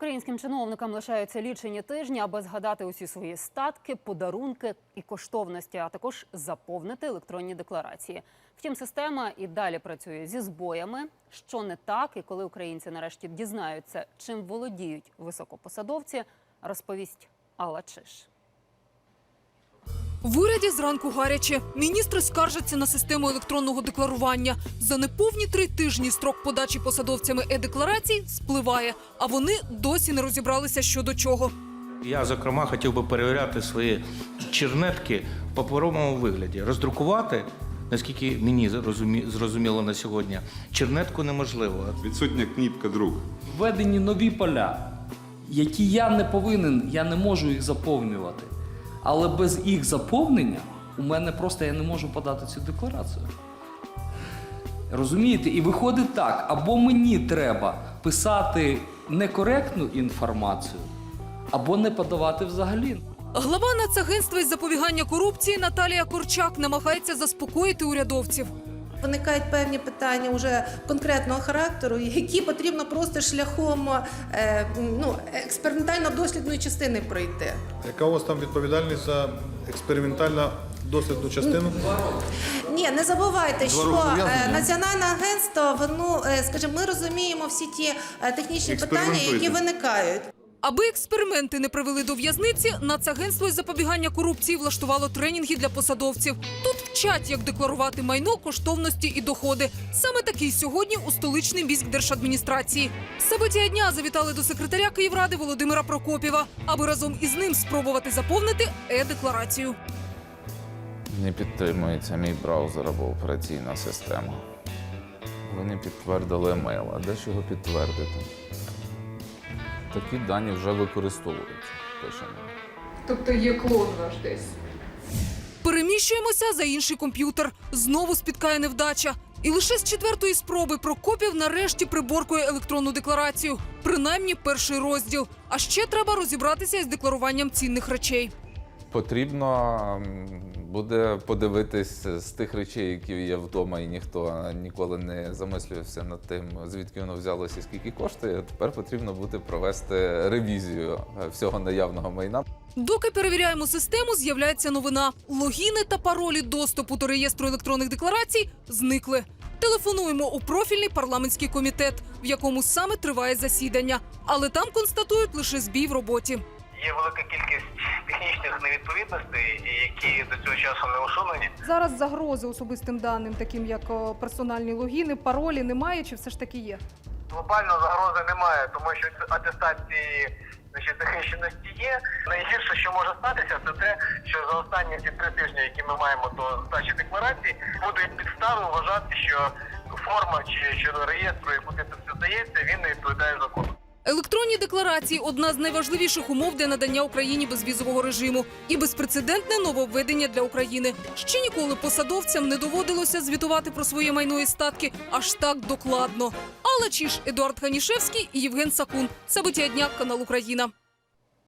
Українським чиновникам лишаються лічені тижні, аби згадати усі свої статки, подарунки і коштовності, а також заповнити електронні декларації. Втім, система і далі працює зі збоями. Що не так, і коли українці нарешті дізнаються, чим володіють високопосадовці, розповість Алла Чиш. В уряді зранку гаряче. Міністри скаржаться на систему електронного декларування. За неповні три тижні строк подачі посадовцями е-декларацій спливає, а вони досі не розібралися що до чого. Я, зокрема, хотів би перевіряти свої чернетки в паперовому вигляді. Роздрукувати, наскільки мені зрозуміло на сьогодні, чернетку неможливо. Відсутня кніпка друг. введені нові поля, які я не повинен, я не можу їх заповнювати. Але без їх заповнення у мене просто я не можу подати цю декларацію. Розумієте? І виходить так: або мені треба писати некоректну інформацію, або не подавати взагалі. Глава Нацагентства із запобігання корупції Наталія Корчак намагається заспокоїти урядовців. Виникають певні питання уже конкретного характеру, які потрібно просто шляхом е, ну, експериментально-дослідної частини пройти. Яка у вас там відповідальність за експериментально дослідну частину? Ні, не забувайте, що е, національне агентство, воно, е, скажімо, ми розуміємо всі ті е, технічні питання, які Експериментуйте. виникають. Аби експерименти не привели до в'язниці, Нацагентство із запобігання корупції влаштувало тренінги для посадовців. Тут вчать, як декларувати майно, коштовності і доходи. Саме такий сьогодні у столичний міськдержадміністрації. Событія дня завітали до секретаря Київради Володимира Прокопєва, аби разом із ним спробувати заповнити е-декларацію. Не підтримується мій браузер або операційна система. Ви не підтвердили емейл, а де ж його підтвердити? Такі дані вже використовуються. Тобто є клон ваш десь. Переміщуємося за інший комп'ютер. Знову спіткає невдача. І лише з четвертої спроби Прокопів нарешті приборкує електронну декларацію, принаймні перший розділ. А ще треба розібратися із декларуванням цінних речей. Потрібно буде подивитись з тих речей, які є вдома, і ніхто ніколи не замислювався над тим, звідки воно взялося і скільки коштує. Тепер потрібно буде провести ревізію е, всього наявного майна. Доки перевіряємо систему, з'являється новина: логіни та паролі доступу до реєстру електронних декларацій зникли. Телефонуємо у профільний парламентський комітет, в якому саме триває засідання, але там констатують лише збій в роботі. Є велика кількість технічних невідповідностей, які до цього часу не усунені. Зараз загрози особистим даним, таким як персональні логіни, паролі, немає чи все ж таки є? Глобально загрози немає, тому що атестації значить, захищеності є. Найгірше, що може статися, це те, що за останні ці три тижні, які ми маємо до здачі декларації, будуть підстави вважати, що форма чи щодо реєстру, яку ти здається, він не відповідає закону. Електронні декларації одна з найважливіших умов для надання Україні безвізового режиму і безпрецедентне нововведення для України. Ще ніколи посадовцям не доводилося звітувати про своє майно і статки аж так докладно. Але чи ж Едуард Ханішевський і Євген Сакун. Собиття дня, канал Україна.